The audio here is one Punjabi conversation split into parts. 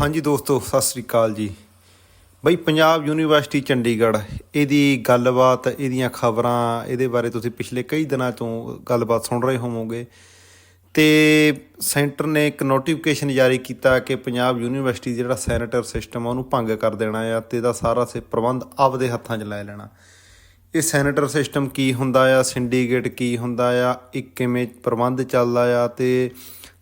ਹਾਂਜੀ ਦੋਸਤੋ, ਸਤਿ ਸ੍ਰੀ ਅਕਾਲ ਜੀ। ਬਈ, ਪੰਜਾਬ ਯੂਨੀਵਰਸਿਟੀ ਚੰਡੀਗੜ੍ਹ, ਇਹਦੀ ਗੱਲਬਾਤ, ਇਹਦੀਆਂ ਖਬਰਾਂ, ਇਹਦੇ ਬਾਰੇ ਤੁਸੀਂ ਪਿਛਲੇ ਕਈ ਦਿਨਾਂ ਤੋਂ ਗੱਲਬਾਤ ਸੁਣ ਰਹੇ ਹੋਵੋਗੇ। ਤੇ ਸੈਂਟਰ ਨੇ ਇੱਕ ਨੋਟੀਫਿਕੇਸ਼ਨ ਜਾਰੀ ਕੀਤਾ ਕਿ ਪੰਜਾਬ ਯੂਨੀਵਰਸਿਟੀ ਜਿਹੜਾ ਸੈਨੇਟਰ ਸਿਸਟਮ ਆ, ਉਹਨੂੰ ਭੰਗ ਕਰ ਦੇਣਾ ਆ ਤੇ ਇਹਦਾ ਸਾਰਾ ਸੇ ਪ੍ਰਬੰਧ ਆਪਦੇ ਹੱਥਾਂ 'ਚ ਲੈ ਲੈਣਾ। ਇਹ ਸੈਨੇਟਰ ਸਿਸਟਮ ਕੀ ਹੁੰਦਾ ਆ? ਸਿੰਡੀਕੇਟ ਕੀ ਹੁੰਦਾ ਆ? ਇਹ ਕਿਵੇਂ ਪ੍ਰਬੰਧ ਚੱਲਦਾ ਆ? ਤੇ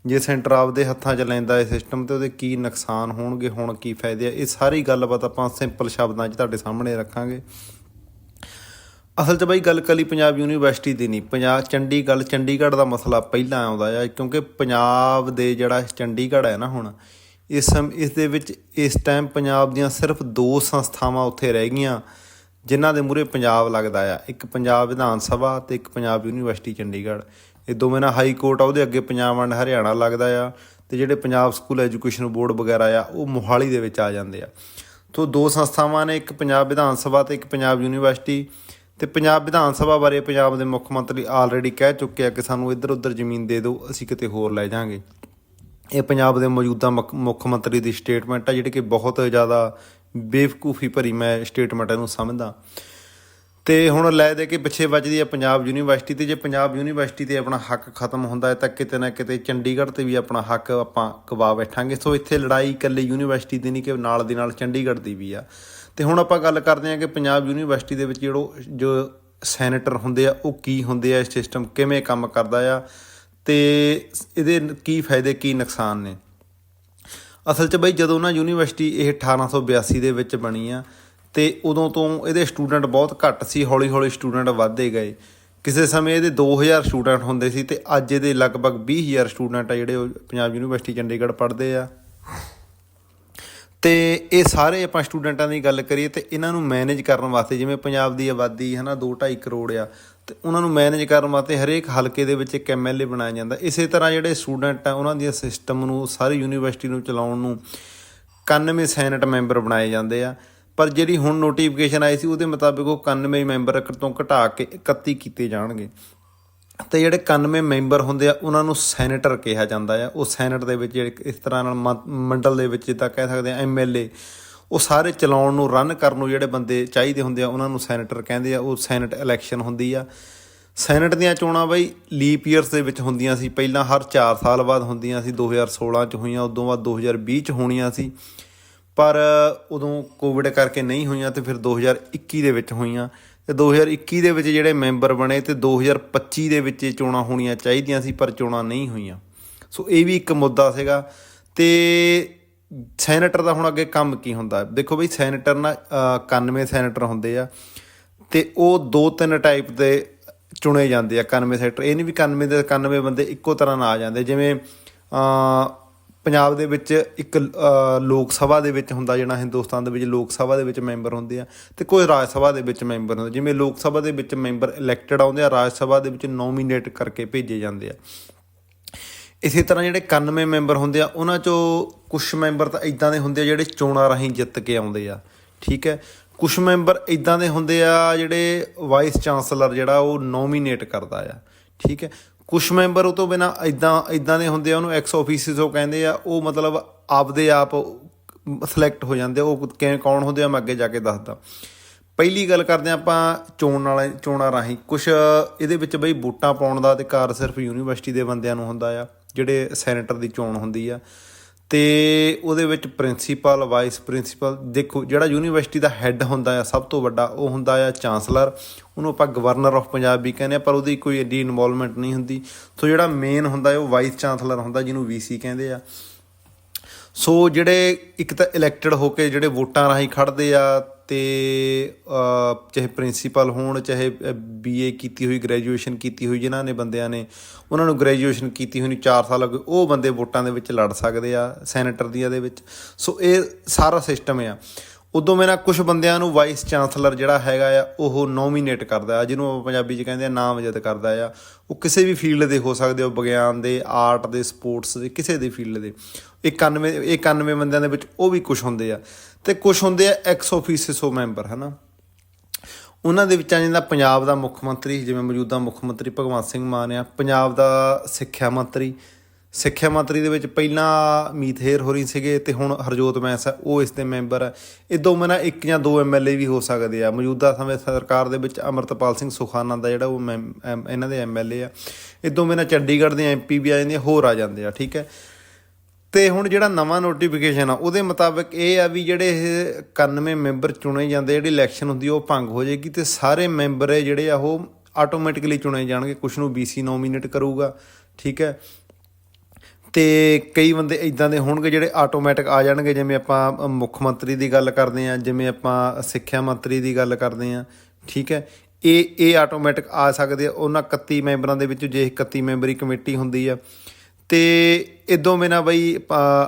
ਜੇ ਸੈਂਟਰ ਆਪਦੇ ਹੱਥਾਂ 'ਚ ਲੈਂਦਾ ਇਹ ਸਿਸਟਮ ਤੇ ਉਹਦੇ ਕੀ ਨੁਕਸਾਨ ਹੋਣਗੇ, ਹੁਣ ਕੀ ਫਾਇਦੇ ਆ, ਇਹ ਸਾਰੀ ਗੱਲਬਾਤ ਆਪਾਂ ਸਿੰਪਲ ਸ਼ਬਦਾਂ 'ਚ ਤੁਹਾਡੇ ਸਾਹਮਣੇ ਰੱਖਾਂਗੇ। ਅਸਲ 'ਚ ਬਈ ਗੱਲ ਕਲੀ ਪੰਜਾਬ ਯੂਨੀਵਰਸਿਟੀ ਦੀ ਨਹੀਂ, ਪੰਜਾਬ ਚੰਡੀਗੜ੍ਹ ਚੰਡੀਗੜ੍ਹ ਦਾ ਮਸਲਾ ਪਹਿਲਾਂ ਆਉਂਦਾ ਆ, ਕਿਉਂਕਿ ਪੰਜਾਬ ਦੇ ਜਿਹੜਾ ਚੰਡੀਗੜ੍ਹ ਹੈ ਨਾ ਹੁਣ, ਇਸ ਸਮ, ਇਸ ਦੇ ਵਿੱਚ ਇਸ ਟਾਈਮ ਪੰਜਾਬ ਦੀਆਂ ਸਿਰਫ ਦੋ ਸੰਸਥਾਵਾਂ ਉੱਥੇ ਰਹਿ ਗਈਆਂ, ਜਿਨ੍ਹਾਂ ਦੇ ਮੂਰੇ ਪੰਜਾਬ ਲੱਗਦਾ ਆ, ਇੱਕ ਪੰਜਾਬ ਵਿਧਾਨ ਸਭਾ ਤੇ ਇੱਕ ਪੰਜਾਬ ਯੂਨੀਵਰਸਿਟੀ ਚੰਡੀਗੜ੍ਹ। ਇਹ ਦੋਵੇਂ ਨਾਲ ਹਾਈ ਕੋਰਟ ਆ, ਉਹਦੇ ਅੱਗੇ ਪੰਜਾਬ ਐਂਡ ਹਰਿਆਣਾ ਲੱਗਦਾ ਆ ਤੇ ਜਿਹੜੇ ਪੰਜਾਬ ਸਕੂਲ ਐਜੂਕੇਸ਼ਨ ਬੋਰਡ ਵਗੈਰਾ ਆ, ਉਹ ਮੋਹਾਲੀ ਦੇ ਵਿੱਚ ਆ ਜਾਂਦੇ ਆ। ਤੋਂ ਦੋ ਸੰਸਥਾਵਾਂ ਨੇ, ਇੱਕ ਪੰਜਾਬ ਵਿਧਾਨ ਸਭਾ ਤੇ ਇੱਕ ਪੰਜਾਬ ਯੂਨੀਵਰਸਿਟੀ। ਤੇ ਪੰਜਾਬ ਵਿਧਾਨ ਸਭਾ ਬਾਰੇ ਪੰਜਾਬ ਦੇ ਮੁੱਖ ਮੰਤਰੀ ਆਲਰੇਡੀ ਕਹਿ ਚੁੱਕੇ ਆ ਕਿ ਸਾਨੂੰ ਇੱਧਰ ਉੱਧਰ ਜ਼ਮੀਨ ਦੇ ਦਿਓ, ਅਸੀਂ ਕਿਤੇ ਹੋਰ ਲੈ ਜਾਾਂਗੇ। ਇਹ ਪੰਜਾਬ ਦੇ ਮੌਜੂਦਾ ਮੁੱਖ- ਮੁੱਖ ਮੰਤਰੀ ਦੀ ਸਟੇਟਮੈਂਟ ਆ, ਜਿਹੜੀ ਕਿ ਬਹੁਤ ਜ਼ਿਆਦਾ ਬੇਵਕੂਫੀ ਭਰੀ ਮੈਂ ਸਟੇਟਮੈਂਟ ਇਹਨੂੰ ਸਮਝਦਾ। ਤੇ ਹੁਣ ਲੈ ਦੇ ਕੇ ਪਿੱਛੇ ਵੱਜਦੀ ਹੈ ਪੰਜਾਬ ਯੂਨੀਵਰਸਿਟੀ ਤੇ, ਜੇ ਪੰਜਾਬ ਯੂਨੀਵਰਸਿਟੀ ਤੇ ਆਪਣਾ ਹੱਕ ਖਤਮ ਹੁੰਦਾ ਹੈ ਤਾਂ ਕਿਤੇ ਨਾ ਕਿਤੇ ਚੰਡੀਗੜ੍ਹ ਤੇ ਵੀ ਆਪਣਾ ਹੱਕ ਆਪਾਂ ਕਵਾ ਬੈਠਾਂਗੇ। ਸੋ ਇੱਥੇ ਲੜਾਈ ਇਕੱਲੇ ਯੂਨੀਵਰਸਿਟੀ ਦੀ ਨਹੀਂ ਕਿ ਨਾਲ ਦੀ ਨਾਲ ਚੰਡੀਗੜ੍ਹ ਦੀ ਵੀ ਆ। ਤੇ ਹੁਣ ਆਪਾਂ ਗੱਲ ਕਰਦੇ ਹਾਂ ਕਿ ਪੰਜਾਬ ਯੂਨੀਵਰਸਿਟੀ ਦੇ ਵਿੱਚ ਜਿਹੜੋ ਜੋ ਸੈਨੇਟਰ ਹੁੰਦੇ ਆ, ਉਹ ਕੀ ਹੁੰਦੇ ਆ, ਇਹ ਸਿਸਟਮ ਕਿਵੇਂ ਕੰਮ ਕਰਦਾ ਆ ਤੇ ਇਹਦੇ ਕੀ ਫਾਇਦੇ, ਕੀ ਨੁਕਸਾਨ ਨੇ। ਅਸਲ 'ਚ ਬਈ ਜਦੋਂ ਨਾ ਯੂਨੀਵਰਸਿਟੀ ਇਹ 1882 ਦੇ ਵਿੱਚ ਬਣੀ ਆ ਤੇ ਉਦੋਂ ਤੋਂ ਇਹਦੇ ਸਟੂਡੈਂਟ ਬਹੁਤ ਘੱਟ ਸੀ ਹੌਲੀ ਹੌਲੀ ਸਟੂਡੈਂਟ ਵੱਧਦੇ ਗਏ। ਕਿਸੇ ਸਮੇਂ ਇਹਦੇ 2000 ਸਟੂਡੈਂਟ ਹੁੰਦੇ ਸੀ ਤੇ ਅੱਜ ਇਹਦੇ ਲਗਭਗ 20000 ਸਟੂਡੈਂਟ ਆ ਜਿਹੜੇ ਉਹ ਪੰਜਾਬ ਯੂਨੀਵਰਸਿਟੀ ਚੰਡੀਗੜ੍ਹ ਪੜ੍ਹਦੇ ਆ। ਤੇ ਇਹ ਸਾਰੇ ਆਪਾਂ ਸਟੂਡੈਂਟਾਂ ਦੀ ਗੱਲ ਕਰੀਏ ਤੇ ਇਹਨਾਂ ਨੂੰ ਮੈਨੇਜ ਕਰਨ ਵਾਸਤੇ ਜਿਵੇਂ ਪੰਜਾਬ ਦੀ ਆਬਾਦੀ ਹੈ ਨਾ 2.5 ਕਰੋੜ ਆ, ਤੇ ਉਹਨਾਂ ਨੂੰ ਮੈਨੇਜ ਕਰਨ ਵਾਸਤੇ ਹਰੇਕ ਹਲਕੇ ਦੇ ਵਿੱਚ ਇੱਕ ਐਮਐਲਏ ਬਣਾਇਆ ਜਾਂਦਾ। ਇਸੇ ਤਰ੍ਹਾਂ ਜਿਹੜੇ ਸਟੂਡੈਂਟ ਆ ਉਹਨਾਂ ਦੀਆਂ ਸਿਸਟਮ ਨੂੰ, ਸਾਰੀ ਯੂਨੀਵਰਸਿਟੀ ਨੂੰ ਚਲਾਉਣ ਨੂੰ 91 ਸੈਨੇਟ ਮੈਂਬਰ ਬਣਾਏ ਜਾਂਦੇ ਆ। ਪਰ ਜਿਹੜੀ ਹੁਣ ਨੋਟੀਫਿਕੇਸ਼ਨ ਆਈ ਸੀ, ਉਹਦੇ ਮੁਤਾਬਿਕ ਉਹ 91 ਮੈਂਬਰ ਤੋਂ ਘਟਾ ਕੇ 31 ਕੀਤੇ ਜਾਣਗੇ। ਤੇ ਜਿਹੜੇ 91 ਮੈਂਬਰ ਹੁੰਦੇ ਆ, ਉਹਨਾਂ ਨੂੰ ਸੈਨੇਟਰ ਕਿਹਾ ਜਾਂਦਾ ਆ। ਉਹ ਸੈਨੇਟ ਦੇ ਵਿੱਚ ਜਿਹੜੇ ਇਸ ਤਰ੍ਹਾਂ ਨਾਲ ਮੰਡਲ ਦੇ ਵਿੱਚ ਜਿੱਦਾਂ ਕਹਿ ਸਕਦੇ ਆ ਐਮਐਲਏ ਉਹ ਸਾਰੇ ਚਲਾਉਣ ਨੂੰ ਰਨ ਕਰਨ ਨੂੰ ਜਿਹੜੇ ਬੰਦੇ ਚਾਹੀਦੇ ਹੁੰਦੇ ਆ, ਉਹਨਾਂ ਨੂੰ ਸੈਨੇਟਰ ਕਹਿੰਦੇ ਆ। ਉਹ ਸੈਨੇਟ ਇਲੈਕਸ਼ਨ ਹੁੰਦੀ ਆ। ਸੈਨੇਟ ਦੀਆਂ ਚੋਣਾਂ ਬਈ ਲੀਪ ਈਅਰਸ ਦੇ ਵਿੱਚ ਹੁੰਦੀਆਂ ਸੀ। ਪਹਿਲਾਂ ਹਰ 4 ਸਾਲ ਬਾਅਦ ਹੁੰਦੀਆਂ ਸੀ। 2016 ਚ ਹੋਈਆਂ, ਉਦੋਂ ਬਾਅਦ 2020 ਚ ਹੋਣੀਆਂ ਸੀ। ਪਰ ਉਦੋਂ ਕੋਵਿਡ ਕਰਕੇ ਨਹੀਂ ਹੋਈਆਂ ਤੇ ਫਿਰ 2021 ਦੇ ਵਿੱਚ ਹੋਈਆਂ। ਤੇ 2021 ਦੇ ਵਿੱਚ ਜਿਹੜੇ ਮੈਂਬਰ ਬਣੇ ਤੇ 2025 ਦੇ ਵਿੱਚ ਇਹ ਚੋਣਾਂ ਹੋਣੀਆਂ ਚਾਹੀਦੀਆਂ ਸੀ ਪਰ ਚੋਣਾਂ ਨਹੀਂ ਹੋਈਆਂ। ਸੋ ਇਹ ਵੀ ਇੱਕ ਮੁੱਦਾ ਸੀਗਾ। ਤੇ ਸੈਨੇਟਰ ਦਾ ਹੁਣ ਅੱਗੇ ਕੰਮ ਕੀ ਹੁੰਦਾ? ਦੇਖੋ ਬਈ ਸੈਨੇਟਰ ਨਾ ਅਹ, 91 ਸੈਨੇਟਰ ਹੁੰਦੇ ਆ ਤੇ ਉਹ ਦੋ ਤਿੰਨ ਟਾਈਪ ਦੇ ਚੁਣੇ ਜਾਂਦੇ ਆ 91 ਸੈਕਟਰ ਇਹ ਨਹੀਂ ਵੀ 91 ਦੇ 91 ਬੰਦੇ ਇੱਕੋ ਤਰ੍ਹਾਂ ਨਾਲ ਆ ਜਾਂਦੇ ਜਿਵੇਂ ਪੰਜਾਬ ਦੇ ਵਿੱਚ ਇੱਕ ਲੋਕ ਸਭਾ ਦੇ ਵਿੱਚ ਹੁੰਦਾ ਜਿਹੜਾ ਹਿੰਦੁਸਤਾਨ ਦੇ ਵਿੱਚ ਲੋਕ ਸਭਾ ਦੇ ਵਿੱਚ ਮੈਂਬਰ ਹੁੰਦੇ ਆ ਤੇ ਕੋਈ ਰਾਜ ਸਭਾ ਦੇ ਵਿੱਚ ਮੈਂਬਰ ਹੁੰਦੇ। ਜਿਵੇਂ ਲੋਕ ਸਭਾ ਦੇ ਵਿੱਚ ਮੈਂਬਰ ਇਲੈਕਟਡ ਆਉਂਦੇ ਆ, ਰਾਜ ਸਭਾ ਦੇ ਵਿੱਚ ਨੋਮੀਨੇਟ ਕਰਕੇ ਭੇਜੇ ਜਾਂਦੇ ਆ। ਇਸੇ ਤਰ੍ਹਾਂ ਜਿਹੜੇ 91 ਮੈਂਬਰ ਹੁੰਦੇ ਆ, ਉਹਨਾਂ ਚੋਂ ਕੁਝ ਮੈਂਬਰ ਤਾਂ ਇਦਾਂ ਦੇ ਹੁੰਦੇ ਆ ਜਿਹੜੇ ਚੋਣਾਂ ਰਾਹੀਂ ਜਿੱਤ ਕੇ ਆਉਂਦੇ ਆ। ਠੀਕ ਹੈ? ਕੁਝ ਮੈਂਬਰ ਇਦਾਂ ਦੇ ਹੁੰਦੇ ਆ ਜਿਹੜੇ ਵਾਈਸ ਚਾਂਸਲਰ ਜਿਹੜਾ ਉਹ ਨੋਮੀਨੇਟ ਕਰਦਾ ਆ। ਠੀਕ ਹੈ? ਕੁਝ ਮੈਂਬਰ ਉਹ ਤੋਂ ਬਿਨਾ ਇਦਾਂ ਇਦਾਂ ਦੇ ਹੁੰਦੇ ਆ, ਉਹਨੂੰ ਐਕਸ ਆਫੀਸਿਸ ਕਹਿੰਦੇ ਆ, ਉਹ ਮਤਲਬ ਆਪਦੇ ਆਪ ਸਿਲੈਕਟ ਹੋ ਜਾਂਦੇ ਉਹ ਕਿਵੇਂ ਕੌਣ ਹੁੰਦੇ ਆ, ਮੈਂ ਅੱਗੇ ਜਾ ਕੇ ਦੱਸਦਾ। ਪਹਿਲੀ ਗੱਲ ਕਰਦੇ ਹਾਂ ਆਪਾਂ ਚੋਣ ਵਾਲੇ, ਚੋਣਾਂ ਰਾਹੀਂ। ਕੁਝ ਇਹਦੇ ਵਿੱਚ ਬਈ ਵੋਟਾਂ ਪਾਉਣ ਦਾ ਅਧਿਕਾਰ ਸਿਰਫ ਯੂਨੀਵਰਸਿਟੀ ਦੇ ਬੰਦਿਆਂ ਨੂੰ ਹੁੰਦਾ ਆ, ਜਿਹੜੇ ਸੈਨੇਟਰ ਦੀ ਚੋਣ ਹੁੰਦੀ ਆ। ਤੇ ਉਹਦੇ ਵਿੱਚ ਪ੍ਰਿੰਸੀਪਲ ਵਾਈਸ ਪ੍ਰਿੰਸੀਪਲ ਦੇਖੋ ਜਿਹੜਾ ਯੂਨੀਵਰਸਿਟੀ ਦਾ ਹੈੱਡ ਹੁੰਦਾ ਆ, ਸਭ ਤੋਂ ਵੱਡਾ ਉਹ ਹੁੰਦਾ ਆ ਚਾਂਸਲਰ ਉਹਨੂੰ ਆਪਾਂ ਗਵਰਨਰ ਆਫ ਪੰਜਾਬ ਵੀ ਕਹਿੰਦੇ ਆ, ਪਰ ਉਹਦੀ ਕੋਈ ਐਡੀ ਇਨਵੋਲਵਮੈਂਟ ਨਹੀਂ ਹੁੰਦੀ। ਸੋ ਜਿਹੜਾ ਮੇਨ ਹੁੰਦਾ ਉਹ ਵਾਈਸ ਚਾਂਸਲਰ ਹੁੰਦਾ, ਜਿਹਨੂੰ ਵੀਸੀ ਕਹਿੰਦੇ ਆ। ਸੋ ਜਿਹੜੇ ਇੱਕ ਤਾਂ ਇਲੈਕਟਡ ਹੋ ਕੇ ਜਿਹੜੇ ਵੋਟਾਂ ਰਾਹੀਂ ਖੜਦੇ ਆ ਤੇ ਚਾਹੇ ਪ੍ਰਿੰਸੀਪਲ ਹੋਣ, ਚਾਹੇ ਬੀਏ ਕੀਤੀ ਹੋਈ ਗ੍ਰੈਜੂਏਸ਼ਨ ਕੀਤੀ ਹੋਈ, ਜਿਨ੍ਹਾਂ ਨੇ ਬੰਦਿਆਂ ਨੇ ਉਹਨਾਂ ਨੂੰ ਗ੍ਰੈਜੂਏਸ਼ਨ ਕੀਤੀ ਹੋਈ ਨੂੰ 4 ਸਾਲ ਹੋ ਗਏ ਉਹ ਬੰਦੇ ਵੋਟਾਂ ਦੇ ਵਿੱਚ ਲੜ ਸਕਦੇ ਆ ਸੈਨੇਟਰ ਦੀਆਂ ਦੇ ਵਿੱਚ। ਸੋ ਇਹ ਸਾਰਾ ਸਿਸਟਮ ਆ। ਉਦੋਂ ਮੇਰਾ ਕੁਝ ਬੰਦਿਆਂ ਨੂੰ ਵਾਈਸ ਚਾਂਸਲਰ ਜਿਹੜਾ ਹੈਗਾ ਆ, ਉਹ ਨੋਮੀਨੇਟ ਕਰਦਾ ਆ, ਜਿਹਨੂੰ ਆਪਾਂ ਪੰਜਾਬੀ 'ਚ ਕਹਿੰਦੇ ਆ ਨਾਮਜ਼ਦ ਕਰਦਾ ਆ। ਉਹ ਕਿਸੇ ਵੀ ਫੀਲਡ ਦੇ ਹੋ ਸਕਦੇ ਹੋ ਵਿਗਿਆਨ ਦੇ ਆਰਟ ਦੇ ਸਪੋਰਟਸ ਦੇ, ਕਿਸੇ ਦੇ ਫੀਲਡ ਦੇ। 91 ਇਹ 91 ਬੰਦਿਆਂ ਦੇ ਵਿੱਚ ਉਹ ਵੀ ਕੁਝ ਹੁੰਦੇ ਆ। ਤੇ ਕੁਝ ਹੁੰਦੇ ਆ ਐਕਸ ਆਫੀਸਿਸੋ ਮੈਂਬਰ ਹਨਾ? ਉਹਨਾਂ ਦੇ ਵਿੱਚ ਆ ਜਾਂਦਾ ਪੰਜਾਬ ਦਾ ਮੁੱਖ ਮੰਤਰੀ, ਜਿਵੇਂ ਮੌਜੂਦਾ ਮੁੱਖ ਮੰਤਰੀ ਭਗਵੰਤ ਸਿੰਘ ਮਾਨ ਆ, ਪੰਜਾਬ ਦਾ ਸਿੱਖਿਆ ਮੰਤਰੀ ਸਿੱਖਿਆ ਮੰਤਰੀ ਦੇ ਵਿੱਚ ਪਹਿਲਾਂ ਮੀਤ ਹੋਰੀ ਸੀਗੇ ਤੇ ਹੁਣ ਹਰਜੋਤ ਮੈਂਸ ਹੈ, ਉਹ ਇਸ ਦੇ ਮੈਂਬਰ ਆ ਇਹ ਦੋਵੇਂ ਨਾ ਇੱਕ ਜਾਂ ਦੋ ਐਮਐਲਏ ਵੀ ਹੋ ਸਕਦੇ ਆ। ਮੌਜੂਦਾ ਸਮੇਂ ਸਰਕਾਰ ਦੇ ਵਿੱਚ ਅਮਰਤਪਾਲ ਸਿੰਘ ਸੁਖਾਨੰਦ ਦਾ ਜਿਹੜਾ ਉਹ ਮੈਮ- ਐਮ- ਇਹਨਾਂ ਦੇ ਐਮਐਲਏ ਆ। ਇਹ ਦੋਵੇਂ ਨਾਲ ਚੰਡੀਗੜ੍ਹ ਦੇ ਐਮਪੀ ਵੀ ਆ ਜਾਂਦੇ ਹੋਰ ਆ ਜਾਂਦੇ ਆ, ਠੀਕ ਹੈ। ਤੇ ਹੁਣ ਜਿਹੜਾ ਨਵਾਂ ਨੋਟੀਫਿਕੇਸ਼ਨ ਆ, ਉਹਦੇ ਮੁਤਾਬਕ ਇਹ ਆ ਵੀ ਜਿਹੜੇ ਇਹ 91 ਮੈਂਬਰ ਚੁਣੇ ਜਾਂਦੇ ਜਿਹੜੀ ਇਲੈਕਸ਼ਨ ਹੁੰਦੀ ਉਹ ਭੰਗ ਹੋ ਜਾਏਗੀ ਤੇ ਸਾਰੇ ਮੈਂਬਰ ਜਿਹੜੇ ਆ, ਉਹ ਆਟੋਮੈਟਿਕਲੀ ਚੁਣੇ ਜਾਣਗੇ। ਕੁਝ ਨੂੰ ਬੀਸੀ ਨੋਮੀਨੇਟ ਕਰੂਗਾ, ਠੀਕ ਹੈ। ਤੇ ਕਈ ਬੰਦੇ ਇਦਾਂ ਦੇ ਹੋਣਗੇ ਜਿਹੜੇ ਆਟੋਮੈਟਿਕ ਆ ਜਾਣਗੇ, ਜਿਵੇਂ ਆਪਾਂ ਮੁੱਖ ਮੰਤਰੀ ਦੀ ਗੱਲ ਕਰਦੇ ਆ ਜਿਵੇਂ ਆਪਾਂ ਸਿੱਖਿਆ ਮੰਤਰੀ ਦੀ ਗੱਲ ਕਰਦੇ ਆ ਠੀਕ ਹੈ? ਇਹ ਇਹ ਆਟੋਮੈਟਿਕ ਆ ਸਕਦੇ ਆ। ਉਹਨਾਂ 31 ਮੈਂਬਰਾਂ ਦੇ ਵਿੱਚ ਜੇ 31 ਮੈਂਬਰੀ ਕਮੇਟੀ ਹੁੰਦੀ ਆ। ਤੇ ਇਦੋਂ ਬਿਨਾ ਬਈ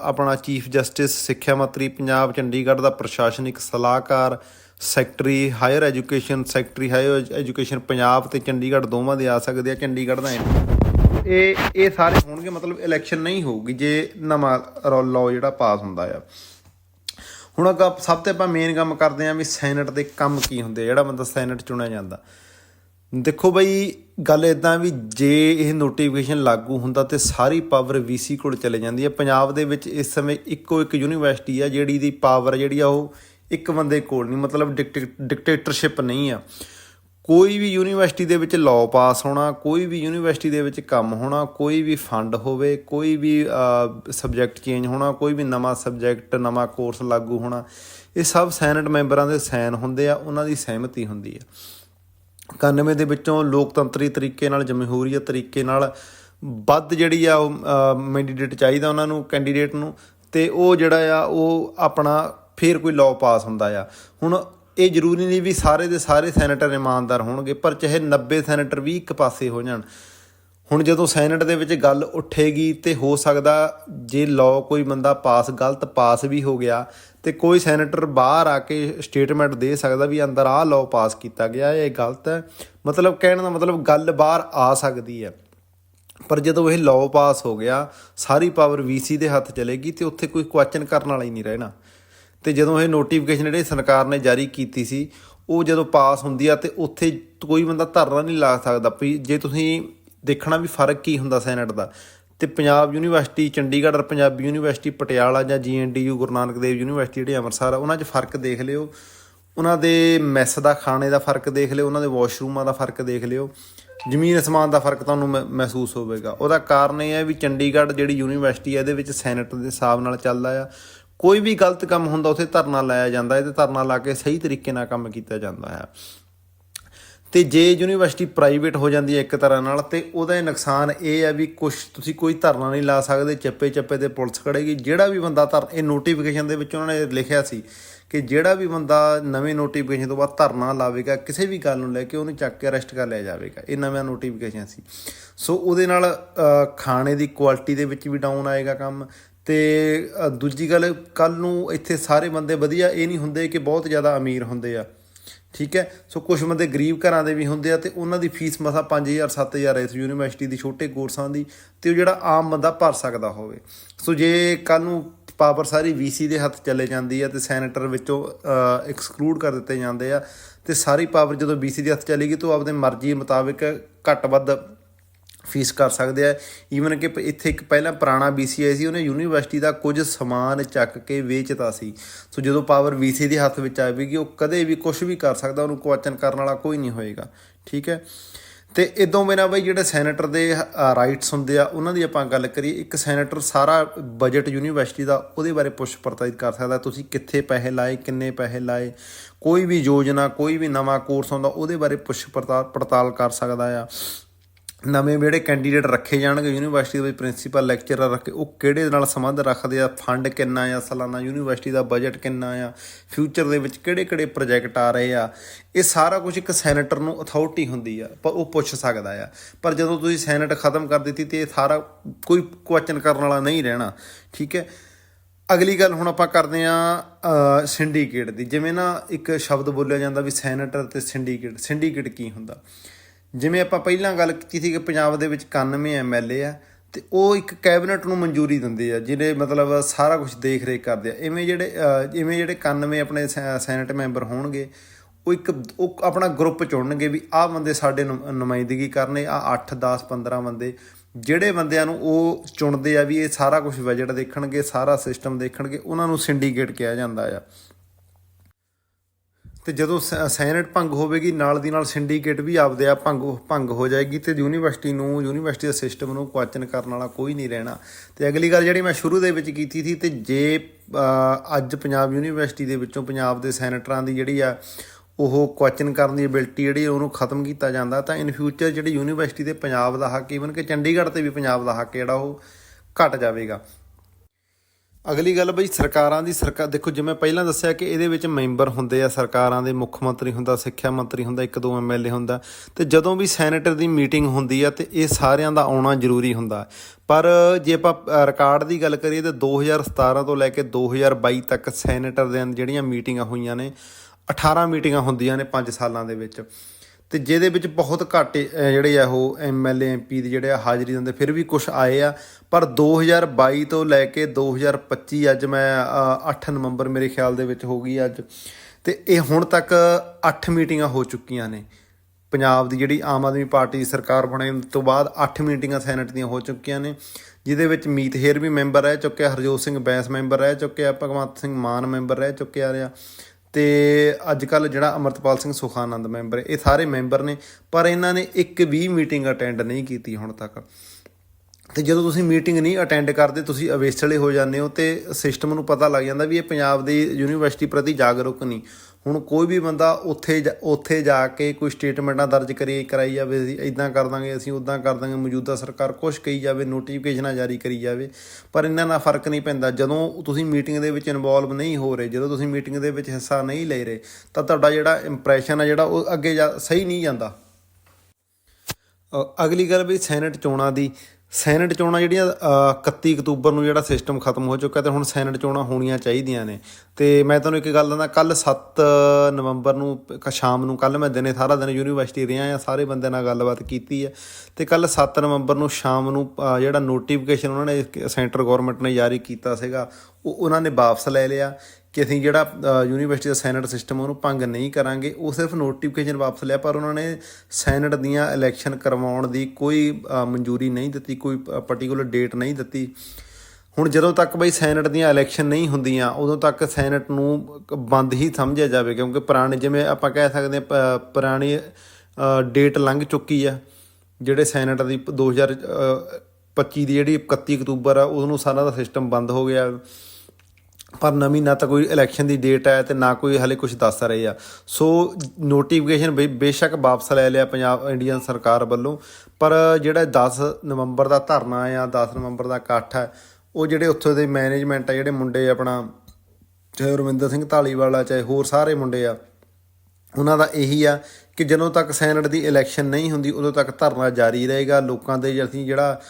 ਆਪਣਾ ਚੀਫ ਜਸਟਿਸ ਸਿੱਖਿਆ ਮੰਤਰੀ, ਪੰਜਾਬ, ਚੰਡੀਗੜ੍ਹ ਦਾ ਪ੍ਰਸ਼ਾਸਨਿਕ ਸਲਾਹਕਾਰ secretary higher education secretary higher education Punjab ਤੇ ਚੰਡੀਗੜ੍ਹ ਦੋਵਾਂ ਦੇ ਆ ਸਕਦੇ ਆ। ਚੰਡੀਗੜ੍ਹ ਦਾ ਇਹ ਇਹ ਸਾਰੇ ਹੋਣਗੇ ਮਤਲਬ ਇਲੈਕਸ਼ਨ ਨਹੀਂ ਹੋਊਗੀ ਜੇ ਨਵਾਂ ਲਾਅ ਜਿਹੜਾ ਪਾਸ ਹੁੰਦਾ ਆ। ਹੁਣ ਅੱਗਾ ਸਭ ਤੋਂ ਆਪਾਂ ਮੇਨ ਕੰਮ ਕਰਦੇ ਆਂ ਵੀ ਸੈਨੇਟ ਦੇ ਕੰਮ ਕੀ ਹੁੰਦੇ ਆ, ਜਿਹੜਾ ਬੰਦਾ ਸੈਨੇਟ ਚੁਣਿਆ ਜਾਂਦਾ। ਦੇਖੋ ਬਈ ਗੱਲ ਇਦਾਂ ਵੀ ਜੇ ਇਹ ਨੋਟੀਫਿਕੇਸ਼ਨ ਲਾਗੂ ਹੁੰਦਾ ਤੇ ਸਾਰੀ ਪਾਵਰ ਵੀਸੀ ਕੋਲ ਚਲੇ ਜਾਂਦੀ ਹੈ ਪੰਜਾਬ ਦੇ ਵਿੱਚ ਇਸ ਸਮੇਂ ਇੱਕੋ ਇੱਕ ਯੂਨੀਵਰਸਿਟੀ ਆ ਜਿਹੜੀ ਦੀ ਪਾਵਰ ਜਿਹੜੀ ਆ ਉਹ ਇੱਕ ਬੰਦੇ ਕੋਲ ਨਹੀਂ ਮਤਲਬ ਡਿਕਟੇਟਰਸ਼ਿਪ ਨਹੀਂ ਆ। ਕੋਈ ਵੀ ਯੂਨੀਵਰਸਿਟੀ ਦੇ ਵਿੱਚ ਲਾਅ ਪਾਸ ਹੋਣਾ, ਕੋਈ ਵੀ ਯੂਨੀਵਰਸਿਟੀ ਦੇ ਵਿੱਚ ਕੰਮ ਹੋਣਾ, ਕੋਈ ਵੀ ਫੰਡ ਹੋਵੇ, ਕੋਈ ਵੀ ਸਬਜੈਕਟ ਚੇਂਜ ਹੋਣਾ, ਕੋਈ ਵੀ ਨਵਾਂ ਸਬਜੈਕਟ ਨਵਾਂ ਕੋਰਸ ਲਾਗੂ ਹੋਣਾ, ਇਹ ਸਭ ਸੈਨੇਟ ਮੈਂਬਰਾਂ ਦੇ ਸਾਈਨ ਹੁੰਦੇ ਆ, ਉਹਨਾਂ ਦੀ ਸਹਿਮਤੀ ਹੁੰਦੀ ਆ। 91 ਦੇ ਵਿੱਚੋਂ ਲੋਕਤੰਤਰੀ ਤਰੀਕੇ ਨਾਲ, ਜਮਹੂਰੀਅਤ ਤਰੀਕੇ ਨਾਲ ਵੱਧ ਜਿਹੜੀ ਆ ਉਹ ਮੈਂਡੀਡੇਟ ਚਾਹੀਦਾ ਉਹਨਾਂ ਨੂੰ ਕੈਂਡੀਡੇਟ ਨੂੰ, ਤੇ ਉਹ ਜਿਹੜਾ ਆ, ਉਹ ਆਪਣਾ ਫੇਰ ਕੋਈ ਲਾਅ ਪਾਸ ਹੁੰਦਾ ਆ। ਹੁਣ ਇਹ ਜ਼ਰੂਰੀ ਨਹੀਂ ਵੀ ਸਾਰੇ ਦੇ ਸਾਰੇ ਸੈਨੇਟਰ ਇਮਾਨਦਾਰ ਹੋਣਗੇ, ਪਰ ਚਾਹੇ 90 ਸੈਨੇਟਰ ਵੀ ਇੱਕ ਪਾਸੇ ਹੋ ਜਾਣ। ਹੁਣ ਜਦੋਂ ਸੈਨੇਟ ਦੇ ਵਿੱਚ ਗੱਲ ਉੱਠੇਗੀ ਤੇ ਹੋ ਸਕਦਾ ਜੇ ਲਾਅ ਕੋਈ ਬੰਦਾ ਪਾਸ, ਗਲਤ ਪਾਸ ਵੀ ਹੋ ਗਿਆ ਤੇ ਕੋਈ ਸੈਨੇਟਰ ਬਾਹਰ ਆ ਕੇ ਸਟੇਟਮੈਂਟ ਦੇ ਸਕਦਾ ਵੀ ਅੰਦਰ ਆਹ ਲਾਅ ਪਾਸ ਕੀਤਾ ਗਿਆ, ਇਹ ਗਲਤ ਹੈ। ਮਤਲਬ ਕਹਿਣ ਦਾ ਮਤਲਬ ਗੱਲ ਬਾਹਰ ਆ ਸਕਦੀ ਹੈ। ਪਰ ਜਦੋਂ ਇਹ ਲਾਅ ਪਾਸ ਹੋ ਗਿਆ, ਸਾਰੀ ਪਾਵਰ ਵੀਸੀ ਦੇ ਹੱਥ ਚਲੇਗੀ ਤੇ ਉੱਥੇ ਕੋਈ ਕੁਐਸਚਨ ਕਰਨ ਵਾਲਾ ਹੀ ਨਹੀਂ ਰਹਿਣਾ। ਤੇ ਜਦੋਂ ਇਹ ਨੋਟੀਫਿਕੇਸ਼ਨ ਜਿਹੜੇ ਸਰਕਾਰ ਨੇ ਜਾਰੀ ਕੀਤੀ ਸੀ, ਉਹ ਜਦੋਂ ਪਾਸ ਹੁੰਦੀ ਆ ਤੇ ਉੱਥੇ ਕੋਈ ਬੰਦਾ ਧਰਨਾ ਨਹੀਂ ਲਾ ਸਕਦਾ। ਵੀ ਜੇ ਤੁਸੀਂ ਦੇਖਣਾ ਵੀ ਫ਼ਰਕ ਕੀ ਹੁੰਦਾ ਸੈਨੇਟ ਦਾ। ਤੇ ਪੰਜਾਬ ਯੂਨੀਵਰਸਿਟੀ, ਚੰਡੀਗੜ੍ਹ ਔਰ ਪੰਜਾਬੀ ਯੂਨੀਵਰਸਿਟੀ, ਪਟਿਆਲਾ ਜਾਂ ਜੀਐਨਡੀਯੂ, ਗੁਰੂ ਨਾਨਕ ਦੇਵ ਯੂਨੀਵਰਸਿਟੀ, ਜਿਹੜੇ ਅੰਮ੍ਰਿਤਸਰ ਆ, ਉਹਨਾਂ 'ਚ ਫ਼ਰਕ ਦੇਖ ਲਿਓ। ਉਹਨਾਂ ਦੇ ਮੈਸ ਦਾ, ਖਾਣੇ ਦਾ ਫ਼ਰਕ ਦੇਖ ਲਿਓ, ਉਹਨਾਂ ਦੇ ਵਾਸ਼ਰੂਮਾਂ ਦਾ ਫ਼ਰਕ ਦੇਖ ਲਿਓ। ਜ਼ਮੀਨ ਅਸਮਾਨ ਦਾ ਫ਼ਰਕ ਤੁਹਾਨੂੰ ਮਹਿ- ਮਹਿਸੂਸ ਹੋਵੇਗਾ। ਉਹਦਾ ਕਾਰਨ ਇਹ ਹੈ ਵੀ ਚੰਡੀਗੜ੍ਹ ਜਿਹੜੀ ਯੂਨੀਵਰਸਿਟੀ ਹੈ ਇਹਦੇ ਵਿੱਚ ਸੈਨੇਟ ਦੇ ਹਿਸਾਬ ਨਾਲ ਚੱਲਦਾ ਆ। ਕੋਈ ਵੀ ਗਲਤ ਕੰਮ ਹੁੰਦਾ, ਉੱਥੇ ਧਰਨਾ ਲਾਇਆ ਜਾਂਦਾ ਹੈ ਤੇ ਧਰਨਾ ਲਾ ਕੇ ਸਹੀ ਤਰੀਕੇ ਨਾਲ ਕੰਮ ਕੀਤਾ ਜਾਂਦਾ ਹੈ। ਤੇ ਜੇ ਯੂਨੀਵਰਸਿਟੀ ਪ੍ਰਾਈਵੇਟ ਹੋ ਜਾਂਦੀ ਹੈ ਇੱਕ ਤਰ੍ਹਾਂ ਨਾਲ, ਤੇ ਉਹਦਾ ਨੁਕਸਾਨ ਇਹ ਹੈ ਵੀ ਕੁਝ ਤੁਸੀਂ ਕੋਈ ਧਰਨਾ ਨਹੀਂ ਲਾ ਸਕਦੇ, ਚੱਪੇ ਚੱਪੇ ਤੇ ਪੁਲਿਸ ਖੜੇਗੀ। ਜਿਹੜਾ ਵੀ ਬੰਦਾ ਧਰ, ਇਹ ਨੋਟੀਫਿਕੇਸ਼ਨ ਦੇ ਵਿੱਚ ਉਹਨਾਂ ਨੇ ਲਿਖਿਆ ਸੀ ਕਿ ਜਿਹੜਾ ਵੀ ਬੰਦਾ ਨਵੇਂ ਨੋਟੀਫਿਕੇਸ਼ਨ ਤੋਂ ਬਾਅਦ ਧਰਨਾ ਲਾਵੇਗਾ, ਕਿਸੇ ਵੀ ਗੱਲ ਨੂੰ ਲੈ ਕੇ ਉਹਨੂੰ ਚੱਕ ਕੇ ਅਰੈਸਟ ਕਰ ਲਿਆ ਜਾਵੇਗਾ। ਇਹ ਨਵਾਂ ਨੋਟੀਫਿਕੇਸ਼ਨ ਸੀ। ਸੋ ਉਹਦੇ ਨਾਲ ਖਾਣੇ ਦੀ ਕੁਆਲਿਟੀ ਦੇ ਵਿੱਚ ਵੀ ਡਾਊਨ ਆਏਗਾ ਕੰਮ ਤੇ ਦੂਜੀ ਗੱਲ, ਕੱਲ ਨੂੰ ਇੱਥੇ ਸਾਰੇ ਬੰਦੇ ਵਧੀਆ, ਇਹ ਨਹੀਂ ਹੁੰਦੇ ਕਿ ਬਹੁਤ ਜ਼ਿਆਦਾ ਅਮੀਰ ਹੁੰਦੇ ਆ। ਠੀਕ ਹੈ? ਸੋ ਕੁਝ ਬੰਦੇ ਗਰੀਬ ਘਰਾਂ ਦੇ ਵੀ ਹੁੰਦੇ ਆ ਤੇ ਉਹਨਾਂ ਦੀ ਫੀਸ ਮਸਾ 5000 7000 ਇਸ ਯੂਨੀਵਰਸਿਟੀ ਦੀ, ਛੋਟੇ ਕੋਰਸਾਂ ਦੀ ਤੇ ਉਹ ਜਿਹੜਾ ਆਮ ਬੰਦਾ ਭਰ ਸਕਦਾ ਹੋਵੇ। ਸੋ ਜੇ ਕੱਲ ਨੂੰ ਪਾਵਰ ਸਾਰੀ ਵੀਸੀ ਦੇ ਹੱਥ ਚਲੇ ਜਾਂਦੀ ਹੈ ਤੇ ਸੈਨੇਟਰ ਵਿੱਚੋਂ ਐਕਸਕਲੂਡ ਕਰ ਦਿੱਤੇ ਜਾਂਦੇ ਆ ਤੇ ਸਾਰੀ ਪਾਵਰ ਜਦੋਂ ਵੀਸੀ ਦੇ ਹੱਥ ਚਲੇਗੀ ਤਾਂ ਉਹ ਆਪਦੇ ਮਰਜ਼ੀ ਮੁਤਾਬਿਕ ਘੱਟ ਵੱਧ ਫੀਸ ਕਰ ਸਕਦੇ ਆ। ਈਵਨ ਕਿ ਪ- ਇੱਥੇ ਇੱਕ ਪਹਿਲਾਂ ਪੁਰਾਣਾ BCI ਸੀ, ਉਹਨੇ ਯੂਨੀਵਰਸਿਟੀ ਦਾ ਕੁਝ ਸਮਾਨ ਚੱਕ ਕੇ ਵੇਚਤਾ ਸੀ। ਸੋ ਜਦੋਂ ਪਾਵਰ VC ਦੇ ਹੱਥ ਵਿੱਚ ਆਵੇਗੀ ਉਹ ਕਦੇ ਵੀ ਕੁਝ ਵੀ ਕਰ ਸਕਦਾ, ਉਹਨੂੰ ਕੁਐਸਚਨ ਕਰਨ ਵਾਲਾ ਕੋਈ ਨਹੀਂ ਹੋਏਗਾ। ਠੀਕ ਹੈ? ਤੇ ਇਦੋਂ ਬਿਨਾਂ ਬਈ ਜਿਹੜੇ ਸੈਨੇਟਰ ਦੇ ਰਾਈਟਸ ਹੁੰਦੇ ਆ, ਉਹਨਾਂ ਦੀ ਆਪਾਂ ਗੱਲ ਕਰੀਏ, ਇੱਕ ਸੈਨੇਟਰ ਸਾਰਾ ਬਜਟ ਯੂਨੀਵਰਸਿਟੀ ਦਾ ਉਹਦੇ ਬਾਰੇ ਪੁੱਛ ਪੜਤਾਲ ਕਰ ਸਕਦਾ। ਤੁਸੀਂ ਕਿੱਥੇ ਪੈਸੇ ਲਾਏ, ਕਿੰਨੇ ਪੈਸੇ ਲਾਏ, ਕੋਈ ਵੀ ਯੋਜਨਾ, ਕੋਈ ਵੀ ਨਵਾਂ ਕੋਰਸ ਹੁੰਦਾ ਉਹਦੇ ਬਾਰੇ ਪੁੱਛ ਪੜਤਾਲ ਪੜਤਾਲ ਕਰ ਸਕਦਾ ਆ। ਨਵੇਂ ਜਿਹੜੇ ਕੈਂਡੀਡੇਟ ਰੱਖੇ ਜਾਣਗੇ ਯੂਨੀਵਰਸਿਟੀ ਦੇ ਵਿੱਚ ਪ੍ਰਿੰਸੀਪਲ ਲੈਕਚਰਰ ਰੱਖੇ ਉਹ ਕਿਹੜੇ ਨਾਲ ਸੰਬੰਧ ਰੱਖਦੇ ਆ ਫੰਡ ਕਿੰਨਾ ਆ, ਸਾਲਾਨਾ ਯੂਨੀਵਰਸਿਟੀ ਦਾ ਬਜਟ ਕਿੰਨਾ ਆ ਫਿਊਚਰ ਦੇ ਵਿੱਚ ਕਿਹੜੇ ਕਿਹੜੇ ਪ੍ਰੋਜੈਕਟ ਆ ਰਹੇ ਆ, ਇਹ ਸਾਰਾ ਕੁਝ ਇੱਕ ਸੈਨੇਟਰ ਨੂੰ ਅਥਾਰਟੀ ਹੁੰਦੀ ਆ, ਪਰ ਉਹ ਪੁੱਛ ਸਕਦਾ ਆ। ਪਰ ਜਦੋਂ ਤੁਸੀਂ ਸੈਨੇਟ ਖਤਮ ਕਰ ਦਿੱਤੀ ਤੇ ਇਹ ਸਾਰਾ ਕੋਈ ਕੁਐਸਚਨ ਕਰਨ ਵਾਲਾ ਨਹੀਂ ਰਹਿਣਾ, ਠੀਕ ਹੈ? ਅਗਲੀ ਗੱਲ ਹੁਣ ਆਪਾਂ ਕਰਦੇ ਆ ਸਿੰਡੀਕੇਟ ਦੀ। ਜਿਵੇਂ ਨਾ ਇੱਕ ਸ਼ਬਦ ਬੋਲਿਆ ਜਾਂਦਾ ਵੀ ਸੈਨੇਟਰ ਤੇ ਸਿੰਡੀਕੇਟ ਸਿੰਡੀਕੇਟ ਕੀ ਹੁੰਦਾ? ਜਿਵੇਂ ਆਪਾਂ ਪਹਿਲਾਂ ਗੱਲ ਕੀਤੀ ਸੀ ਕਿ ਪੰਜਾਬ ਦੇ ਵਿੱਚ 91 ਐਮਐਲਏ ਆ ਤੇ ਉਹ ਇੱਕ ਕੈਬਨਿਟ ਨੂੰ ਮਨਜ਼ੂਰੀ ਦਿੰਦੇ ਆ ਜਿਹੜੇ ਮਤਲਬ ਸਾਰਾ ਕੁਝ ਦੇਖ ਰੇਖ ਕਰਦੇ ਆ। ਇਵੇਂ ਜਿਹੜੇ ਅ, ਇਵੇਂ ਜਿਹੜੇ 91 ਆਪਣੇ ਸੈ- ਸੈਨੇਟ ਮੈਂਬਰ ਹੋਣਗੇ ਉਹ ਇੱਕ ਉਹ ਆਪਣਾ ਗਰੁੱਪ ਚੁਣਨਗੇ ਵੀ ਆਹ ਬੰਦੇ ਸਾਡੇ ਨੁ- ਨੁਮਾਇੰਦਗੀ ਕਰਨੇ ਆ 8 10 15 ਬੰਦੇ ਜਿਹੜੇ ਬੰਦਿਆਂ ਨੂੰ ਉਹ ਚੁਣਦੇ ਆ ਵੀ ਇਹ ਸਾਰਾ ਕੁਝ ਬਜਟ ਦੇਖਣਗੇ ਸਾਰਾ ਸਿਸਟਮ ਦੇਖਣਗੇ ਉਹਨਾਂ ਨੂੰ ਸਿੰਡੀਕੇਟ ਕਿਹਾ ਜਾਂਦਾ ਆ। ਤੇ ਜਦੋਂ ਸ- ਸੈਨੇਟ ਭੰਗ ਹੋਵੇਗੀ, ਨਾਲ ਦੀ ਨਾਲ ਸਿੰਡੀਕੇਟ ਵੀ ਆਪਦੇ ਆਪ ਭੰਗ ਭੰਗ ਹੋ ਜਾਏਗੀ ਤੇ ਯੂਨੀਵਰਸਿਟੀ ਨੂੰ, ਯੂਨੀਵਰਸਿਟੀ ਦੇ ਸਿਸਟਮ ਨੂੰ ਕੁਐਸਚਨ ਕਰਨ ਵਾਲਾ ਕੋਈ ਨਹੀਂ ਰਹਿਣਾ। ਤੇ ਅਗਲੀ ਗੱਲ ਜਿਹੜੀ ਮੈਂ ਸ਼ੁਰੂ ਦੇ ਵਿੱਚ ਕੀਤੀ ਸੀ, ਤੇ ਜੇ ਅੱਜ ਪੰਜਾਬ ਯੂਨੀਵਰਸਿਟੀ ਦੇ ਵਿੱਚੋਂ ਪੰਜਾਬ ਦੇ ਸੈਨੇਟਰਾਂ ਦੀ ਜਿਹੜੀ ਆ, ਉਹ ਕੁਐਸਚਨ ਕਰਨ ਦੀ ਐਬਿਲਿਟੀ ਜਿਹੜੀ ਉਹਨੂੰ ਖਤਮ ਕੀਤਾ ਜਾਂਦਾ, ਤਾਂ ਇਨ ਫਿਊਚਰ ਜਿਹੜੀ ਯੂਨੀਵਰਸਿਟੀ ਦੇ ਪੰਜਾਬ ਦਾ ਹੱਕ ਈਵਨ ਕਿ ਚੰਡੀਗੜ੍ਹ ਤੇ ਵੀ ਪੰਜਾਬ ਦਾ ਹੱਕ ਜਿਹੜਾ ਉਹ ਘਟ ਜਾਵੇਗਾ। ਅਗਲੀ ਗੱਲ ਬਈ ਸਰਕਾਰਾਂ ਦੀ ਸਰਕਾਰ ਦੇਖੋ ਜਿਵੇਂ ਪਹਿਲਾਂ ਦੱਸਿਆ ਕਿ ਇਹਦੇ ਵਿੱਚ ਮੈਂਬਰ ਹੁੰਦੇ ਆ ਸਰਕਾਰਾਂ ਦੇ ਮੁੱਖ ਮੰਤਰੀ ਹੁੰਦਾ, ਸਿੱਖਿਆ ਮੰਤਰੀ ਹੁੰਦਾ, ਇੱਕ ਦੋ ਐਮਐਲਏ ਹੁੰਦਾ। ਤੇ ਜਦੋਂ ਵੀ ਸੈਨੇਟਰ ਦੀ ਮੀਟਿੰਗ ਹੁੰਦੀ ਆ ਤੇ ਇਹ ਸਾਰਿਆਂ ਦਾ ਆਉਣਾ ਜ਼ਰੂਰੀ ਹੁੰਦਾ। ਪਰ ਜੇ ਆਪਾਂ ਰਿਕਾਰਡ ਦੀ ਗੱਲ ਕਰੀਏ ਤਾਂ 2017 ਤੋਂ ਲੈ ਕੇ 2022 ਤੱਕ ਸੈਨੇਟਰ ਦੇ ਜਿਹੜੀਆਂ ਮੀਟਿੰਗਾਂ ਹੋਈਆਂ ਨੇ 18 ਮੀਟਿੰਗਾਂ ਹੁੰਦੀਆਂ ਨੇ 5 ਸਾਲਾਂ ਦੇ ਵਿੱਚ। ਤੇ ਜਿਹਦੇ ਵਿੱਚ ਬਹੁਤ ਘੱਟ ਜਿਹੜੇ ਆ ਉਹ ਐਮਐਲਏ ਐਮਪੀ ਦੇ ਜਿਹੜੇ ਆ ਹਾਜ਼ਰੀ ਦਿੰਦੇ ਫਿਰ ਵੀ ਕੁਝ ਆਏ ਆ। ਪਰ 2022 ਤੋਂ ਲੈ ਕੇ 2025 ਅੱਜ ਮੈਂ ਅਹ, 8 ਨਵੰਬਰ ਮੇਰੇ ਖਿਆਲ ਦੇ ਵਿੱਚ ਹੋ ਗਈ ਅੱਜ। ਤੇ ਇਹ ਹੁਣ ਤੱਕ 8 ਮੀਟਿੰਗਾਂ ਹੋ ਚੁੱਕੀਆਂ ਨੇ। ਪੰਜਾਬ ਦੀ ਜਿਹੜੀ ਆਮ ਆਦਮੀ ਪਾਰਟੀ ਦੀ ਸਰਕਾਰ ਬਣਨ ਤੋਂ ਬਾਅਦ 8 ਮੀਟਿੰਗਾਂ ਸੈਨੇਟ ਦੀਆਂ ਹੋ ਚੁੱਕੀਆਂ ਨੇ ਜਿਹਦੇ ਵਿੱਚ ਮੀਤ ਹੇਰ ਵੀ ਮੈਂਬਰ ਰਹਿ ਚੁੱਕਿਆ ਹਰਜੋਤ ਸਿੰਘ ਬੈਂਸ ਮੈਂਬਰ ਰਹਿ ਚੁੱਕਿਆ ਭਗਵੰਤ ਸਿੰਘ ਮਾਨ ਮੈਂਬਰ ਰਹਿ ਚੁੱਕਿਆ ਰਿਹਾ। ਤੇ ਅੱਜ ਕੱਲ ਜਿਹੜਾ ਅਮਰਤਪਾਲ ਸਿੰਘ ਸੁਖਾਨੰਦ ਮੈਂਬਰ ਇਹ ਸਾਰੇ ਮੈਂਬਰ ਨੇ, ਪਰ ਇਹਨਾਂ ਨੇ ਇੱਕ ਵੀ ਮੀਟਿੰਗ ਅਟੈਂਡ ਨਹੀਂ ਕੀਤੀ ਹੁਣ ਤੱਕ। ਤੇ ਜਦੋਂ ਤੁਸੀਂ ਮੀਟਿੰਗ ਨਹੀਂ ਅਟੈਂਡ ਕਰਦੇ, ਤੁਸੀਂ ਅਵੇਸਲੇ ਹੋ ਜਾਂਦੇ ਹੋ ਤੇ ਸਿਸਟਮ ਨੂੰ ਪਤਾ ਲੱਗ ਜਾਂਦਾ ਵੀ ਇਹ ਪੰਜਾਬ ਦੀ ਯੂਨੀਵਰਸਿਟੀ ਪ੍ਰਤੀ ਜਾਗਰੂਕ ਨਹੀਂ। ਹੁਣ ਕੋਈ ਵੀ ਬੰਦਾ ਉੱਥੇ ਜਾ- ਉੱਥੇ ਜਾ ਕੇ ਕੋਈ ਸਟੇਟਮੈਂਟਾਂ ਦਰਜ ਕਰੀ, ਕਰਾਈ ਜਾਵੇ, ਅਸੀਂ ਇਦਾਂ ਕਰ ਦਾਂਗੇ, ਅਸੀਂ ਉਦਾਂ ਕਰ ਦਾਂਗੇ, ਮੌਜੂਦਾ ਸਰਕਾਰ ਕੁਛ ਕਹੀ ਜਾਵੇ ਨੋਟੀਫਿਕੇਸ਼ਨਾਂ ਜਾਰੀ ਕਰੀ ਜਾਵੇ, ਪਰ ਇਹਨਾਂ ਨਾਲ ਫ਼ਰਕ ਨਹੀਂ ਪੈਂਦਾ। ਜਦੋਂ ਤੁਸੀਂ ਮੀਟਿੰਗ ਦੇ ਵਿੱਚ ਇਨਵੋਲਵ ਨਹੀਂ ਹੋ ਰਹੇ, ਜਦੋਂ ਤੁਸੀਂ ਮੀਟਿੰਗ ਦੇ ਵਿੱਚ ਹਿੱਸਾ ਨਹੀਂ ਲੈ ਰਹੇ, ਤਾਂ ਤੁਹਾਡਾ ਜਿਹੜਾ ਇੰਪ੍ਰੈਸ਼ਨ ਆ, ਜਿਹੜਾ ਉਹ ਅੱਗੇ ਜਾ, ਸਹੀ ਨਹੀਂ ਜਾਂਦਾ। ਅਗਲੀ ਗੱਲ ਵੀ ਸੈਨੇਟ ਚੋਣਾਂ ਦੀ। ਸੈਨੇਟ ਚੋਣਾਂ ਜਿਹੜੀਆਂ ਅ, 31 ਅਕਤੂਬਰ ਨੂੰ ਜਿਹੜਾ ਸਿਸਟਮ ਖਤਮ ਹੋ ਚੁੱਕਾ ਤੇ ਹੁਣ ਸੈਨੇਟ ਚੋਣਾਂ ਹੋਣੀਆਂ ਚਾਹੀਦੀਆਂ ਨੇ। ਤੇ ਮੈਂ ਤੁਹਾਨੂੰ ਇੱਕ ਗੱਲ ਦੱਸਦਾ ਕੱਲ 7 ਨਵੰਬਰ ਨੂੰ ਕ- ਸ਼ਾਮ ਨੂੰ ਕੱਲ ਮੈਂ ਦਿਨੇ ਸਾਰਾ ਦਿਨ ਯੂਨੀਵਰਸਿਟੀ ਰਿਹਾ ਆ ਸਾਰੇ ਬੰਦਿਆਂ ਨਾਲ ਗੱਲਬਾਤ ਕੀਤੀ ਹੈ ਤੇ ਕੱਲ 7 ਨਵੰਬਰ ਨੂੰ ਸ਼ਾਮ ਨੂੰ ਜਿਹੜਾ ਨੋਟੀਫਿਕੇਸ਼ਨ ਉਹਨਾਂ ਨੇ ਸੈਂਟਰ ਗਵਰਨਮੈਂਟ ਨੇ ਜਾਰੀ ਕੀਤਾ ਸੀਗਾ ਉਹ ਉਹਨਾਂ ਨੇ ਵਾਪਸ ਲੈ ਲਿਆ। ਕਿ ਅਸੀਂ ਜਿਹੜਾ ਯੂਨੀਵਰਸਿਟੀ ਦਾ ਸੈਨੇਟ ਸਿਸਟਮ ਉਹਨੂੰ ਭੰਗ ਨਹੀਂ ਕਰਾਂਗੇ, ਉਹ ਸਿਰਫ ਨੋਟੀਫਿਕੇਸ਼ਨ ਵਾਪਸ ਲਿਆ, ਪਰ ਉਹਨਾਂ ਨੇ ਸੈਨੇਟ ਦੀਆਂ ਇਲੈਕਸ਼ਨ ਕਰਵਾਉਣ ਦੀ ਕੋਈ ਮਨਜ਼ੂਰੀ ਨਹੀਂ ਦਿੱਤੀ, ਕੋਈ ਪਾਰਟਿਕੂਲਰ ਡੇਟ ਨਹੀਂ ਦਿੱਤੀ। ਹੁਣ ਜਦੋਂ ਤੱਕ ਬਈ ਸੈਨੇਟ ਦੀਆਂ ਇਲੈਕਸ਼ਨ ਨਹੀਂ ਹੁੰਦੀਆਂ, ਉਦੋਂ ਤੱਕ ਸੈਨੇਟ ਨੂੰ ਬੰਦ ਹੀ ਸਮਝਿਆ ਜਾਵੇ, ਕਿਉਂਕਿ ਪੁਰਾਣੇ, ਜਿਵੇਂ ਆਪਾਂ ਕਹਿ ਸਕਦੇ ਹਾਂ ਪ- ਪੁਰਾਣੀ ਡੇਟ ਲੰਘ ਚੁੱਕੀ ਆ, ਜਿਹੜੇ ਸੈਨੇਟ ਦੀ 2025 ਦੀ ਜਿਹੜੀ 31 ਅਕਤੂਬਰ ਆ, ਉਹਨੂੰ ਸਾਰਾ ਦਾ ਸਿਸਟਮ ਬੰਦ ਹੋ ਗਿਆ। ਪਰ ਨਵੀਂ ਨਾ ਤਾਂ ਕੋਈ ਇਲੈਕਸ਼ਨ ਦੀ ਡੇਟ ਹੈ ਤੇ ਨਾ ਕੋਈ ਹਲੇ ਕੁਝ ਦੱਸ ਰਹੇ ਆ। ਸੋ ਨੋਟੀਫਿਕੇਸ਼ਨ ਬੇਸ਼ੱਕ ਵਾਪਸ ਲੈ ਲਿਆ ਪੰਜਾਬ ਇੰਡੀਅਨ ਸਰਕਾਰ ਵੱਲੋਂ। ਪਰ ਜਿਹੜਾ 10 ਨਵੰਬਰ ਦਾ ਧਰਨਾ ਆ 10 ਨਵੰਬਰ ਦਾ ਇਕੱਠ ਹੈ, ਉਹ ਜਿਹੜੇ ਉੱਥੋਂ ਦੇ ਮੈਨੇਜਮੈਂਟ ਆ, ਜਿਹੜੇ ਮੁੰਡੇ ਆਪਣਾ, ਚਾਹੇ ਰਵਿੰਦਰ ਸਿੰਘ ਢਾਲੀਵਾਲਾ ਚਾਹੇ ਹੋਰ ਸਾਰੇ ਮੁੰਡੇ ਆ ਉਹਨਾਂ ਦਾ ਇਹੀ ਆ ਕਿ ਜਦੋਂ ਤੱਕ ਸੈਨੇਟ ਦੀ ਇਲੈਕਸ਼ਨ ਨਹੀਂ ਹੁੰਦੀ, ਉਦੋਂ ਤੱਕ ਧਰਨਾ ਜਾਰੀ ਰਹੇਗਾ। ਲੋਕਾਂ ਦੇ ਅਸੀਂ ਜਿਹੜਾ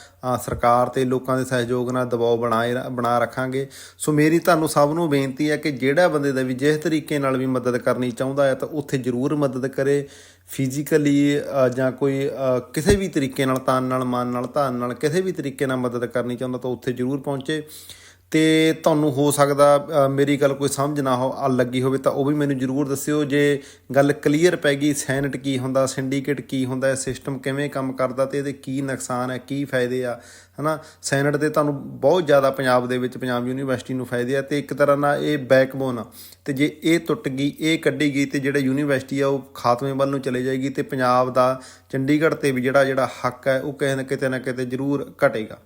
ਸਰਕਾਰ ਤੇ ਲੋਕਾਂ ਦੇ ਸਹਿਯੋਗ ਨਾਲ ਦਬਾਅ ਬਣਾਏ, ਬਣਾ ਰੱਖਾਂਗੇ। ਸੋ ਮੇਰੀ ਤੁਹਾਨੂੰ ਸਭ ਨੂੰ ਬੇਨਤੀ ਹੈ ਕਿ ਜਿਹੜਾ ਬੰਦੇ ਦਾ ਵੀ ਜਿਸ ਤਰੀਕੇ ਨਾਲ ਵੀ ਮਦਦ ਕਰਨੀ ਚਾਹੁੰਦਾ ਹੈ, ਤਾਂ ਉੱਥੇ ਜ਼ਰੂਰ ਮਦਦ ਕਰੇ। ਫਿਜ਼ੀਕਲੀ ਜਾਂ ਕੋਈ ਕਿਸੇ ਵੀ ਤਰੀਕੇ ਨਾਲ, ਤਾਨ ਨਾਲ, ਮਾਨ ਨਾਲ, ਧਾਨ ਨਾਲ, ਕਿਸੇ ਵੀ ਤਰੀਕੇ ਨਾਲ ਮਦਦ ਕਰਨੀ ਚਾਹੁੰਦਾ, ਤਾਂ ਉੱਥੇ ਜ਼ਰੂਰ ਪਹੁੰਚੇ। ਤੇ ਤੁਹਾਨੂੰ ਹੋ ਸਕਦਾ ਮੇਰੀ ਗੱਲ ਕੋਈ ਸਮਝ ਨਾ ਹੋ ਆ ਲੱਗੀ ਹੋਵੇ ਤਾਂ ਉਹ ਵੀ ਮੈਨੂੰ ਜਰੂਰ ਦੱਸਿਓ। ਜੇ ਗੱਲ ਕਲੀਅਰ ਪੈ ਗਈ, ਸੈਨੇਟ ਕੀ ਹੁੰਦਾ, ਸਿੰਡੀਕੇਟ ਕੀ ਹੁੰਦਾ, ਇਹ ਸਿਸਟਮ ਕਿਵੇਂ ਕੰਮ ਕਰਦਾ ਤੇ ਇਹਦੇ ਕੀ ਨੁਕਸਾਨ ਹੈ, ਕੀ ਫਾਇਦੇ ਆ, ਹਨਾ? ਸੈਨਟ ਦੇ ਤੁਹਾਨੂੰ ਬਹੁਤ ਜ਼ਿਆਦਾ ਪੰਜਾਬ ਦੇ ਵਿੱਚ, ਪੰਜਾਬ ਯੂਨੀਵਰਸਿਟੀ ਨੂੰ ਫਾਇਦੇ ਆ ਤੇ ਇੱਕ ਤਰ੍ਹਾਂ ਨਾਲ ਇਹ ਬੈਕਬੋਨ ਆ। ਤੇ ਜੇ ਇਹ ਟੁੱਟ ਗਈ, ਇਹ ਕੱਢੀ ਗਈ ਤੇ ਜਿਹੜਾ ਯੂਨੀਵਰਸਿਟੀ ਆ, ਉਹ ਖਾਤਮੇ ਵੱਲ ਨੂੰ ਚਲੇ ਜਾਏਗੀ ਤੇ ਪੰਜਾਬ ਦਾ ਚੰਡੀਗੜ੍ਹ ਤੇ ਵੀ ਜਿਹੜਾ ਜਿਹੜਾ ਹੱਕ ਹੈ, ਉਹ ਕਿਸੇ ਨਾ ਕਿਤੇ ਨਾ ਕਿਤੇ ਜ਼ਰੂਰ ਘਟੇਗਾ।